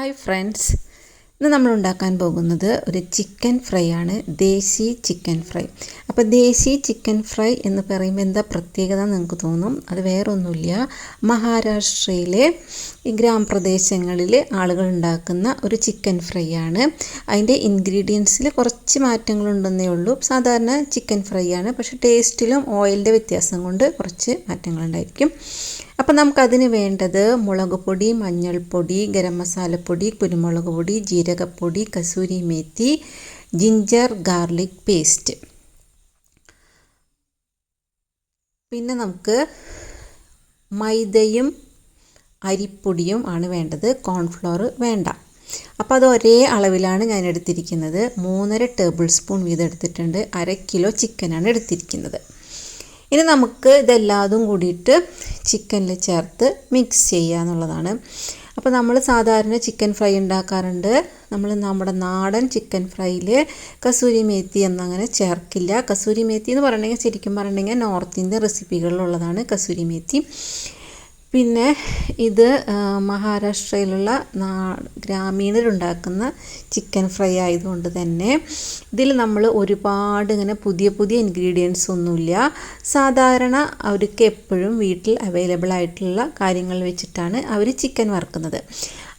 Hi friends ഇന്ന് നമ്മൾ ഉണ്ടാക്കാൻ പോകുന്നത് ഒരു ചിക്കൻ ഫ്രൈ ആണ്. ദേശി ചിക്കൻ ഫ്രൈ അപ്പോൾ ദേശി ചിക്കൻ ഫ്രൈ എന്ന് പറയുമ്പോൾ എന്താ പ്രത്യേകത നിങ്ങൾക്ക് തോന്നും? അത് വേറൊന്നുമില്ല. മഹാരാഷ്ട്രയിലെ ഈ ഗ്രാമപ്രദേശങ്ങളിൽ ആളുകൾ ഉണ്ടാക്കുന്ന ഒരു ചിക്കൻ ഫ്രൈ ആണ്. അതിന്റെ ഇൻഗ്രീഡിയൻസിൽ കുറച്ച് മാറ്റങ്ങളുണ്ടെന്നേ ഉള്ളൂ. സാധാരണ ചിക്കൻ ഫ്രൈ ആണ്. പക്ഷേ ടേസ്റ്റിലും ഓയിലിന്റെ വ്യത്യാസം കൊണ്ട് കുറച്ച് മാറ്റങ്ങളുണ്ടായിരിക്കും. അപ്പോൾ നമുക്കതിന് വേണ്ടത് മുളക് പൊടി മഞ്ഞൾപ്പൊടി ഗരം മസാലപ്പൊടി കുരുമുളക് പൊടി ജീരകപ്പൊടി kasuri methi ginger garlic paste. പിന്നെ നമുക്ക് മൈദയും അരിപ്പൊടിയും ആണ് വേണ്ടത്. കോൺഫ്ലോർ വേണ്ട. അപ്പോൾ അത് ഒരേ അളവിലാണ് ഞാൻ എടുത്തിരിക്കുന്നത്. മൂന്നര ടേബിൾ സ്പൂൺ വീതം എടുത്തിട്ടുണ്ട്. അര കിലോ ചിക്കനാണ് എടുത്തിരിക്കുന്നത്. ഇനി നമുക്ക് ഇതെല്ലാതും കൂടിയിട്ട് ചിക്കനിൽ ചേർത്ത് മിക്സ് ചെയ്യുക എന്നുള്ളതാണ്. അപ്പോൾ നമ്മൾ സാധാരണ ചിക്കൻ ഫ്രൈ ഉണ്ടാക്കാറുണ്ട്. നമ്മൾ നമ്മുടെ നാടൻ ചിക്കൻ ഫ്രൈയിൽ കസൂരി മേത്തി എന്നങ്ങനെ ചേർക്കില്ല. കസൂരി മേത്തി എന്ന് പറഞ്ഞെങ്കിൽ ശരിക്കും പറഞ്ഞിട്ടുണ്ടെങ്കിൽ നോർത്ത് ഇന്ത്യൻ റെസിപ്പികളിലുള്ളതാണ് കസൂരി മേത്തി. പിന്നെ ഇത് മഹാരാഷ്ട്രയിലുള്ള നാ ഗ്രാമീണരുണ്ടാക്കുന്ന ചിക്കൻ ഫ്രൈ ആയതുകൊണ്ട് തന്നെ ഇതിൽ നമ്മൾ ഒരുപാട് ഇങ്ങനെ പുതിയ പുതിയ ഇൻഗ്രീഡിയൻസ് ഒന്നുമില്ല. സാധാരണ അവർക്ക് എപ്പോഴും വീട്ടിൽ അവൈലബിൾ ആയിട്ടുള്ള കാര്യങ്ങൾ വെച്ചിട്ടാണ് അവർ ചിക്കൻ വറുക്കുന്നത്.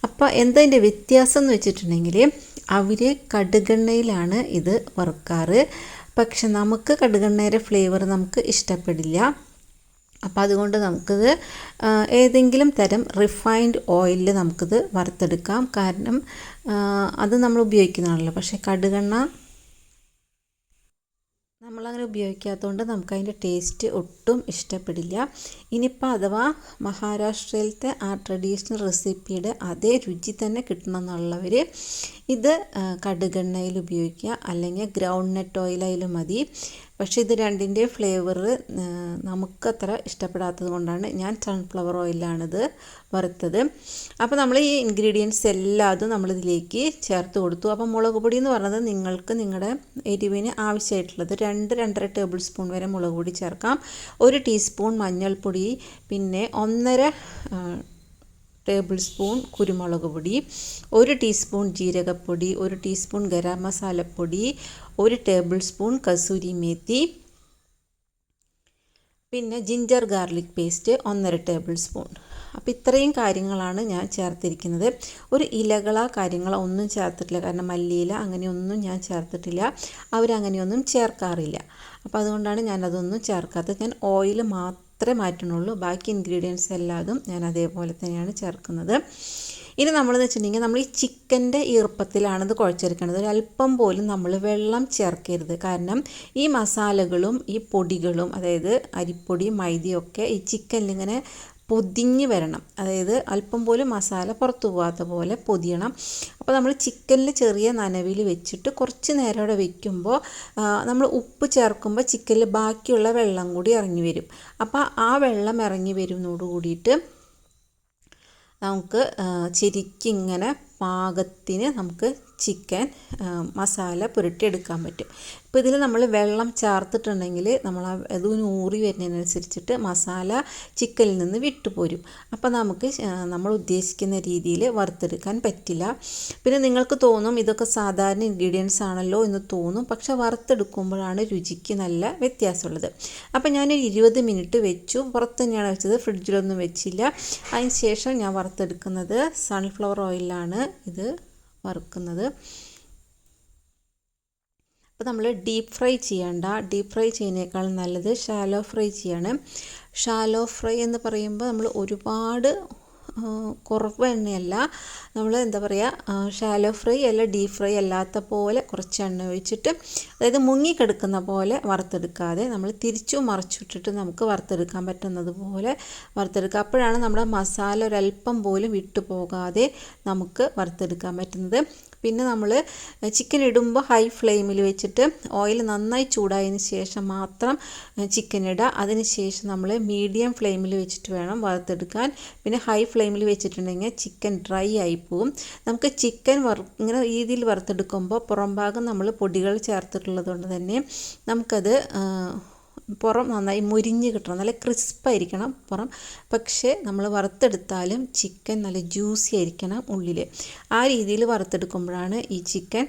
അപ്പോൾ എന്തതിന്റെ വ്യത്യാസം എന്ന് വെച്ചിട്ടുണ്ടെങ്കിൽ അവർ കടുകെണ്ണയിലാണ് ഇത് വറുക്കാറ്. പക്ഷെ നമുക്ക് കടുകെണ്ണയുടെ ഫ്ലേവർ നമുക്ക് ഇഷ്ടപ്പെടില്ല. അപ്പോൾ അതുകൊണ്ട് നമുക്കിത് ഏതെങ്കിലും തരം റിഫൈൻഡ് ഓയിലിൽ നമുക്കിത് വറുത്തെടുക്കാം. കാരണം അത് നമ്മൾ ഉപയോഗിക്കുന്നതാണല്ലോ. പക്ഷേ കടുകെണ്ണ നമ്മളങ്ങനെ ഉപയോഗിക്കാത്തതുകൊണ്ട് നമുക്ക് അതിന്റെ ടേസ്റ്റ് ഒട്ടും ഇഷ്ടപ്പെടില്ല. ഇനിയിപ്പോൾ അഥവാ മഹാരാഷ്ട്രയിലത്തെ ആ ട്രഡീഷണൽ റെസിപ്പിയുടെ അതേ രുചി തന്നെ കിട്ടണമെന്നുള്ളവർ ഇത് കടുകെണ്ണയിൽ ഉപയോഗിക്കുക. അല്ലെങ്കിൽ ഗ്രൗണ്ട് നട്ട് ഓയിലായാലും മതി. പക്ഷേ ഇത് രണ്ടിന്റെ ഫ്ലേവർ നമുക്കത്ര ഇഷ്ടപ്പെടാത്തത് കൊണ്ടാണ് ഞാൻ സൺഫ്ലവർ ഓയിലാണിത് വറുത്തത്. അപ്പോൾ നമ്മൾ ഈ ഇൻഗ്രീഡിയൻസ് എല്ലാതും നമ്മളിതിലേക്ക് ചേർത്ത് കൊടുത്തു. അപ്പോൾ മുളക് പൊടി എന്ന് പറഞ്ഞത് നിങ്ങൾക്ക് നിങ്ങളുടെ എരിവിന് ആവശ്യമായിട്ടുള്ളത് രണ്ട് രണ്ടര ടേബിൾ സ്പൂൺ വരെ മുളക് പൊടി ചേർക്കാം. ഒരു ടീസ്പൂൺ മഞ്ഞൾപ്പൊടി പിന്നെ ഒന്നര ടേബിൾ സ്പൂൺ കുരുമുളക് പൊടി ഒരു ടീസ്പൂൺ ജീരകപ്പൊടി ഒരു ടീസ്പൂൺ ഗരം മസാലപ്പൊടി ഒരു ടേബിൾ സ്പൂൺ കസൂരി മേത്തി പിന്നെ ജിഞ്ചർ ഗാർലിക് പേസ്റ്റ് ഒന്നര ടേബിൾ സ്പൂൺ അപ്പോൾ ഇത്രയും കാര്യങ്ങളാണ് ഞാൻ ചേർത്തിരിക്കുന്നത്. ഒരു ഇലകളോ കാര്യങ്ങളോ ഒന്നും ചേർത്തിട്ടില്ല. കാരണം മല്ലിയില അങ്ങനെയൊന്നും ഞാൻ ചേർത്തിട്ടില്ല. അവരങ്ങനെയൊന്നും ചേർക്കാറില്ല. അപ്പോൾ അതുകൊണ്ടാണ് ഞാനതൊന്നും ചേർക്കാത്തത്. ഞാൻ ഓയിൽ മാത്രമേ മാറ്റണുള്ളൂ ബാക്കി ഇൻഗ്രീഡിയൻസ് എല്ലാതും ഞാൻ അതേപോലെ തന്നെയാണ് ചേർക്കുന്നത്. ഇനി നമ്മളെന്ന് വെച്ചിട്ടുണ്ടെങ്കിൽ നമ്മൾ ഈ ചിക്കന്റെ ഈർപ്പത്തിലാണ് ഇത് കുഴച്ചെടുക്കുന്നത് ഒരല്പം പോലും നമ്മൾ വെള്ളം ചേർക്കരുത്. കാരണം ഈ മസാലകളും ഈ പൊടികളും അതായത് അരിപ്പൊടി മൈദയൊക്കെ ഈ ചിക്കനിലിങ്ങനെ പൊതിഞ്ഞ് വരണം. അതായത് അല്പം പോലും മസാല പുറത്തു പോകാത്ത പോലെ പൊതിയണം. അപ്പോൾ നമ്മൾ ചിക്കനിൽ ചെറിയ നനവിൽ വെച്ചിട്ട് കുറച്ച് നേരം അവിടെ വെക്കുമ്പോൾ നമ്മൾ ഉപ്പ് ചേർക്കുമ്പോൾ ചിക്കനിൽ ബാക്കിയുള്ള വെള്ളം കൂടി ഇറങ്ങി വരും. അപ്പോൾ ആ വെള്ളം ഇറങ്ങി വരുന്നതോട് കൂടിയിട്ട് നമുക്ക് ശരിക്കിങ്ങനെ പാകത്തിന് നമുക്ക് ചിക്കൻ മസാല പുരട്ടിയെടുക്കാൻ പറ്റും. ഇപ്പോൾ ഇതിൽ നമ്മൾ വെള്ളം ചേർത്തിട്ടുണ്ടെങ്കിൽ നമ്മൾ അത് ഊറി വരുന്നതിനനുസരിച്ചിട്ട് മസാല ചിക്കനിൽ നിന്ന് വിട്ടുപോരും. അപ്പോൾ നമുക്ക് നമ്മൾ ഉദ്ദേശിക്കുന്ന രീതിയിൽ വറുത്തെടുക്കാൻ പറ്റില്ല. പിന്നെ നിങ്ങൾക്ക് തോന്നും ഇതൊക്കെ സാധാരണ ഇൻഗ്രീഡിയൻസ് ആണല്ലോ എന്ന് തോന്നും. പക്ഷേ വറുത്തെടുക്കുമ്പോഴാണ് രുചിക്ക് നല്ല വ്യത്യാസമുള്ളത്. അപ്പോൾ ഞാൻ ഇരുപത് മിനിറ്റ് വെച്ചു. പുറത്ത് തന്നെയാണ് വെച്ചത്. ഫ്രിഡ്ജിലൊന്നും വെച്ചില്ല. അതിന് ശേഷം ഞാൻ വറുത്തെടുക്കുന്നത് സൺഫ്ലവർ ഓയിലാണ് ഇത് വറുക്കുന്നത്. അപ്പോൾ നമ്മൾ ഡീപ്പ് ഫ്രൈ ചെയ്യണ്ട. ഡീപ്പ് ഫ്രൈ ചെയ്യുന്നതിനേക്കാൾ നല്ലത് ഷാലോ ഫ്രൈ ചെയ്യാണ്. ഷാലോ ഫ്രൈ എന്ന് പറയുമ്പോൾ നമ്മൾ ഒരുപാട് കുറവ് എണ്ണയല്ല. നമ്മൾ എന്താ പറയുക ഷാലോ ഫ്രൈ അല്ല ഡീപ് ഫ്രൈ അല്ലാത്ത പോലെ കുറച്ച് എണ്ണ ഒഴിച്ചിട്ട് അതായത് മുങ്ങിക്കെടുക്കുന്ന പോലെ വറുത്തെടുക്കാതെ നമ്മൾ തിരിച്ചു മറിച്ചിട്ടിട്ട് നമുക്ക് വറുത്തെടുക്കാൻ പറ്റുന്നത് പോലെ വറുത്തെടുക്കുക. അപ്പോഴാണ് നമ്മുടെ മസാല ഒരല്പം പോലും വിട്ടു പോകാതെ നമുക്ക് വറുത്തെടുക്കാൻ പറ്റുന്നത്. പിന്നെ നമ്മൾ ചിക്കൻ ഇടുമ്പോൾ ഹൈ ഫ്ലെയിമിൽ വെച്ചിട്ട് ഓയിൽ നന്നായി ചൂടായതിന് ശേഷം മാത്രം ചിക്കൻ ഇടുക. അതിന് ശേഷം നമ്മൾ മീഡിയം ഫ്ലെയിമിൽ വെച്ചിട്ട് വേണം വറുത്തെടുക്കാൻ. പിന്നെ ഹൈ ഫ്ലെയിമിൽ വെച്ചിട്ടുണ്ടെങ്കിൽ ചിക്കൻ ഡ്രൈ ആയി പോവും. നമുക്ക് ചിക്കൻ ഇങ്ങനെ രീതിയിൽ വറുത്തെടുക്കുമ്പോൾ പുറം ഭാഗം നമ്മൾ പൊടികൾ ചേർത്തിട്ടുള്ളത് കൊണ്ട് തന്നെ നമുക്കത് പുറം നന്നായി മുരിഞ്ഞ് കിട്ടണം. നല്ല ക്രിസ്പായിരിക്കണം പുറം. പക്ഷേ നമ്മൾ വറുത്തെടുത്താലും ചിക്കൻ നല്ല ജ്യൂസി ആയിരിക്കണം ഉള്ളിൽ ആ രീതിയിൽ വറുത്തെടുക്കുമ്പോഴാണ് ഈ ചിക്കൻ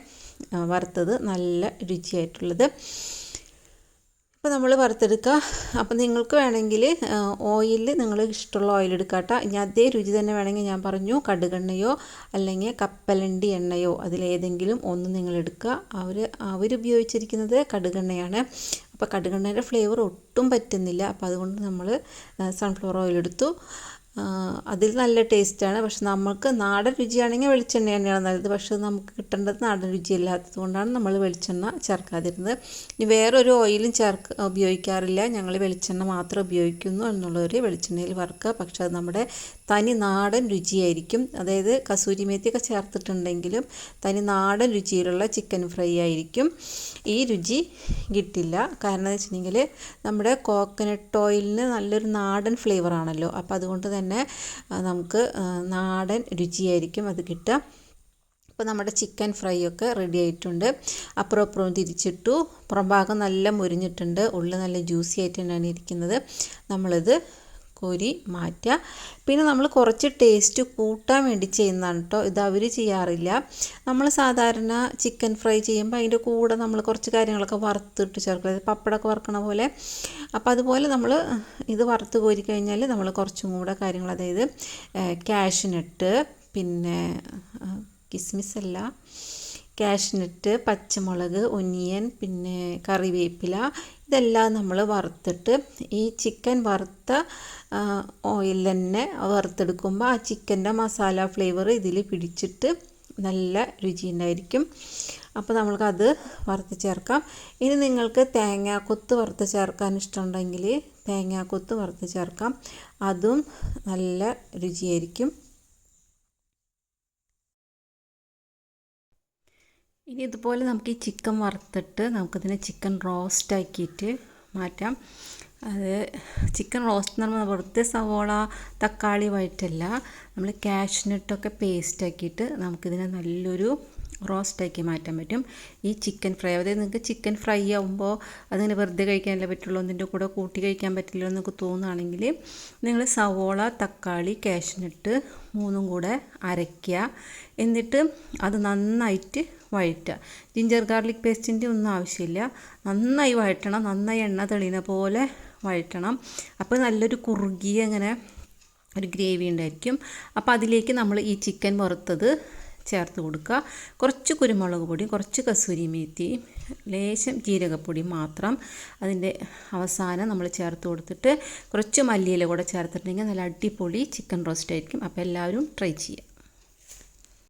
വറുത്തത് നല്ല രുചിയായിട്ടുള്ളത്. അപ്പോൾ നമ്മൾ വറുത്തെടുക്കുക. അപ്പോൾ നിങ്ങൾക്ക് വേണമെങ്കിൽ ഓയിൽ നിങ്ങൾ ഇഷ്ടമുള്ള ഓയിൽ എടുക്കാട്ടോ ഇനി അതേ രുചി തന്നെ വേണമെങ്കിൽ ഞാൻ പറഞ്ഞു കടുകെണ്ണയോ അല്ലെങ്കിൽ കപ്പലണ്ടി എണ്ണയോ അതിലേതെങ്കിലും ഒന്ന് നിങ്ങൾ എടുക്കുക. അവർ അവരുപയോഗിച്ചിരിക്കുന്നത് കടുകെണ്ണയാണ്. അപ്പോൾ കടുകെണ്ണയുടെ ഫ്ലേവർ ഒട്ടും പറ്റുന്നില്ല. അപ്പോൾ അതുകൊണ്ട് നമ്മൾ സൺഫ്ലവർ ഓയിൽ എടുത്തു. അതിൽ നല്ല ടേസ്റ്റാണ്. പക്ഷെ നമുക്ക് നാടൻ രുചിയാണെങ്കിൽ വെളിച്ചെണ്ണ തന്നെയാണ് നല്ലത്. പക്ഷെ നമുക്ക് കിട്ടേണ്ടത് നാടൻ രുചിയില്ലാത്തത് കൊണ്ടാണ് നമ്മൾ വെളിച്ചെണ്ണ ചേർക്കാതിരുന്നത്. ഇനി വേറൊരു ഓയിലും ചേർക്ക് ഉപയോഗിക്കാറില്ല. ഞങ്ങൾ വെളിച്ചെണ്ണ മാത്രം ഉപയോഗിക്കുന്നു എന്നുള്ളവർ വെളിച്ചെണ്ണയിൽ വറുക്കുക. പക്ഷെ അത് നമ്മുടെ തനി നാടൻ രുചിയായിരിക്കും. അതായത് കസൂരി മേത്തിയൊക്കെ ചേർത്തിട്ടുണ്ടെങ്കിലും തനി നാടൻ രുചിയിലുള്ള ചിക്കൻ ഫ്രൈ ആയിരിക്കും. ഈ രുചി കിട്ടില്ല. കാരണം എന്ന് വെച്ചിട്ടുണ്ടെങ്കിൽ നമ്മുടെ കോക്കനട്ട് ഓയിലിന് നല്ലൊരു നാടൻ ഫ്ലേവർ ആണല്ലോ. അപ്പോൾ അതുകൊണ്ട് തന്നെ നമുക്ക് നാടൻ രുചിയായിരിക്കും അത് കിട്ടുക. അപ്പോൾ നമ്മുടെ ചിക്കൻ ഫ്രൈ ഒക്കെ റെഡി ആയിട്ടുണ്ട്. അപ്പുറം അപ്പുറം തിരിച്ചിട്ടു. പുറം ഭാഗം നല്ല മുരിഞ്ഞിട്ടുണ്ട്. ഉള്ളിൽ നല്ല ജ്യൂസി ആയിട്ട് തന്നെയാണ് ഇരിക്കുന്നത്. നമ്മളിത് കോരി മാറ്റുക. പിന്നെ നമ്മൾ കുറച്ച് ടേസ്റ്റ് കൂട്ടാൻ വേണ്ടി ചെയ്യുന്നതാണ് കേട്ടോ ഇത് അവർ ചെയ്യാറില്ല. നമ്മൾ സാധാരണ ചിക്കൻ ഫ്രൈ ചെയ്യുമ്പോൾ അതിന്റെ കൂടെ നമ്മൾ കുറച്ച് കാര്യങ്ങളൊക്കെ വറുത്തിട്ട് ചേർക്കുക പപ്പടമൊക്കെ വറുക്കണ പോലെ. അപ്പോൾ അതുപോലെ നമ്മൾ ഇത് വറുത്ത് കോരി കഴിഞ്ഞാൽ നമ്മൾ കുറച്ചും കൂടെ കാര്യങ്ങൾ അതായത് ക്യാഷിനിട്ട് പിന്നെ കിസ്മിസ് അല്ല കാഷ്നട്ട് പച്ചമുളക് ഒനിയൻ പിന്നെ കറിവേപ്പില. ഇതെല്ലാം നമ്മൾ വറുത്തിട്ട് ഈ ചിക്കൻ വറുത്ത ഓയിൽ തന്നെ വറുത്തെടുക്കുമ്പോൾ ആ ചിക്കന്റെ മസാല ഫ്ലേവർ ഇതിൽ പിടിച്ചിട്ട് നല്ല രുചി ഉണ്ടായിരിക്കും അപ്പോൾ നമ്മൾക്കത് വറുത്ത് ചേർക്കാം. ഇനി നിങ്ങൾക്ക് തേങ്ങാക്കൊത്ത് വറുത്ത് ചേർക്കാൻ ഇഷ്ടമുണ്ടെങ്കിൽ തേങ്ങാക്കൊത്ത് വറുത്ത് ചേർക്കാം. അതും നല്ല രുചിയായിരിക്കും. ഇനി ഇതുപോലെ നമുക്ക് ഈ ചിക്കൻ വറുത്തിട്ട് നമുക്കിതിനെ ചിക്കൻ റോസ്റ്റ് ആക്കിയിട്ട് മാറ്റാം. അത് ചിക്കൻ റോസ്റ്റ് എന്ന് പറയുമ്പോൾ വെറുതെ സവോള തക്കാളി വഴറ്റല്ല നമ്മൾ കാഷ്നട്ടൊക്കെ പേസ്റ്റ് ആക്കിയിട്ട് നമുക്കിതിനെ നല്ലൊരു റോസ്റ്റാക്കി മാറ്റാൻ പറ്റും. ഈ ചിക്കൻ ഫ്രൈ അതായത് നിങ്ങൾക്ക് ചിക്കൻ ഫ്രൈ ആകുമ്പോൾ അതിങ്ങനെ വെറുതെ കഴിക്കാനല്ലേ പറ്റുള്ളൂ അതിന്റെ കൂടെ കൂട്ടി കഴിക്കാൻ പറ്റില്ല എന്നൊക്കെ തോന്നുകയാണെങ്കിൽ നിങ്ങൾ സവോള തക്കാളി കാഷ്നട്ട് മൂന്നും കൂടെ അരയ്ക്കുക. എന്നിട്ട് അത് നന്നായിട്ട് വഴറ്റുക. ജിഞ്ചർ ഗാർലിക് പേസ്റ്റിന്റെ ഒന്നും ആവശ്യമില്ല. നന്നായി വഴറ്റണം. നന്നായി എണ്ണ തെളിയുന്ന പോലെ വഴറ്റണം. അപ്പോൾ നല്ലൊരു കുറുകിയ അങ്ങനെ ഒരു ഗ്രേവി ഉണ്ടായിരിക്കും. അപ്പോൾ അതിലേക്ക് നമ്മൾ ഈ ചിക്കൻ വറുത്തത് ചേർത്ത് കൊടുക്കുക. കുറച്ച് കുരുമുളക് പൊടി കുറച്ച് കസൂരി മേത്തി ലേശം ജീരകപ്പൊടി മാത്രം അതിന്റെ അവസാനം നമ്മൾ ചേർത്ത് കൊടുത്തിട്ട് കുറച്ച് മല്ലിയില കൂടെ ചേർത്തിട്ടുണ്ടെങ്കിൽ നല്ല അടിപൊളി ചിക്കൻ റോസ്റ്റ് ആയിരിക്കും. അപ്പോൾ എല്ലാവരും ട്രൈ ചെയ്യുക.